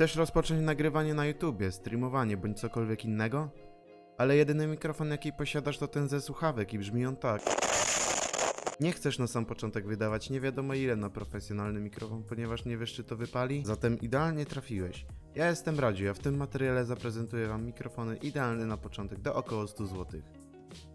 Chcesz rozpocząć nagrywanie na YouTubie, streamowanie bądź cokolwiek innego? Ale jedyny mikrofon jaki posiadasz to ten ze słuchawek i brzmi on tak. Nie chcesz na sam początek wydawać nie wiadomo ile na profesjonalny mikrofon, ponieważ nie wiesz czy to wypali? Zatem idealnie trafiłeś. Ja jestem Radziu, a w tym materiale zaprezentuję Wam mikrofony idealne na początek do około 100 zł.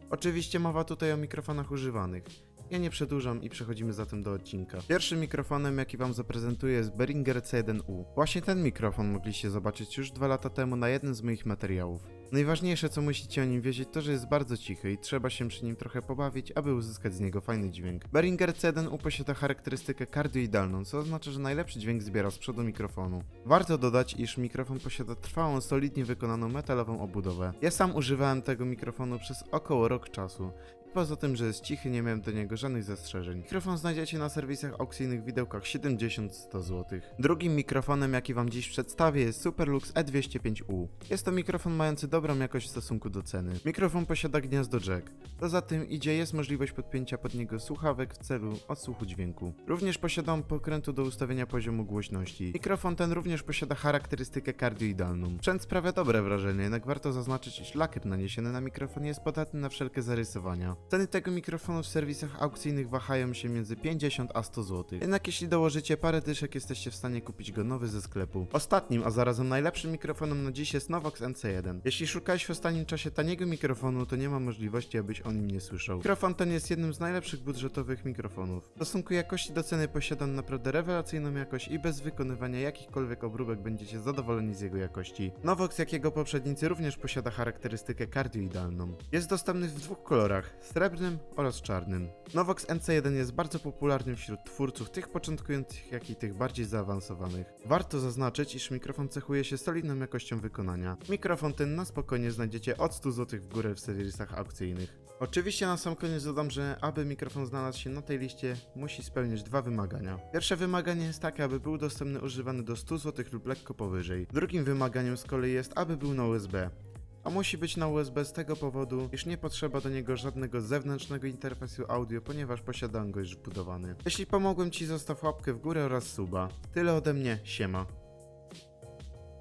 Oczywiście mowa tutaj o mikrofonach używanych. Ja nie przedłużam i przechodzimy zatem do odcinka. Pierwszym mikrofonem, jaki Wam zaprezentuję jest Behringer C1U. Właśnie ten mikrofon mogliście zobaczyć już dwa lata temu na jednym z moich materiałów. Najważniejsze co musicie o nim wiedzieć to, że jest bardzo cichy i trzeba się przy nim trochę pobawić, aby uzyskać z niego fajny dźwięk. Behringer C1U posiada charakterystykę kardioidalną, co oznacza, że najlepszy dźwięk zbiera z przodu mikrofonu. Warto dodać, iż mikrofon posiada trwałą, solidnie wykonaną metalową obudowę. Ja sam używałem tego mikrofonu przez około rok czasu. Poza tym, że jest cichy, nie miałem do niego żadnych zastrzeżeń. Mikrofon znajdziecie na serwisach aukcyjnych w widełkach 70-100 zł. Drugim mikrofonem, jaki wam dziś przedstawię jest Superlux E205U. Jest to mikrofon mający dobrą jakość w stosunku do ceny. Mikrofon posiada gniazdo jack. Poza tym idzie jest możliwość podpięcia pod niego słuchawek w celu odsłuchu dźwięku. Również posiada on pokrętu do ustawienia poziomu głośności. Mikrofon ten również posiada charakterystykę kardioidalną. Sprzęt sprawia dobre wrażenie, jednak warto zaznaczyć, iż lakier naniesiony na mikrofon jest podatny na wszelkie zarysowania. Ceny tego mikrofonu w serwisach aukcyjnych wahają się między 50 a 100 zł. Jednak jeśli dołożycie parę dyszek, jesteście w stanie kupić go nowy ze sklepu. Ostatnim, a zarazem najlepszym mikrofonem na dziś jest Novox NC1. Jeśli szukałeś w ostatnim czasie taniego mikrofonu, to nie ma możliwości, abyś o nim nie słyszał. Mikrofon ten jest jednym z najlepszych budżetowych mikrofonów. W stosunku jakości do ceny posiada naprawdę rewelacyjną jakość i bez wykonywania jakichkolwiek obróbek będziecie zadowoleni z jego jakości. Novox, jak jego poprzednicy, również posiada charakterystykę kardioidalną. Jest dostępny w dwóch kolorach, srebrnym oraz czarnym. Novox NC1 jest bardzo popularny wśród twórców tych początkujących, jak i tych bardziej zaawansowanych. Warto zaznaczyć, iż mikrofon cechuje się solidną jakością wykonania. Mikrofon ten na spokojnie znajdziecie od 100 zł w górę w serwisach aukcyjnych. Oczywiście na sam koniec dodam, że aby mikrofon znalazł się na tej liście, musi spełnić dwa wymagania. Pierwsze wymaganie jest takie, aby był dostępny używany do 100 zł lub lekko powyżej. Drugim wymaganiem z kolei jest, aby był na USB. A musi być na USB z tego powodu, iż nie potrzeba do niego żadnego zewnętrznego interfejsu audio, ponieważ posiadam go już wbudowany. Jeśli pomogłem Ci, zostaw łapkę w górę oraz suba. Tyle ode mnie, siema.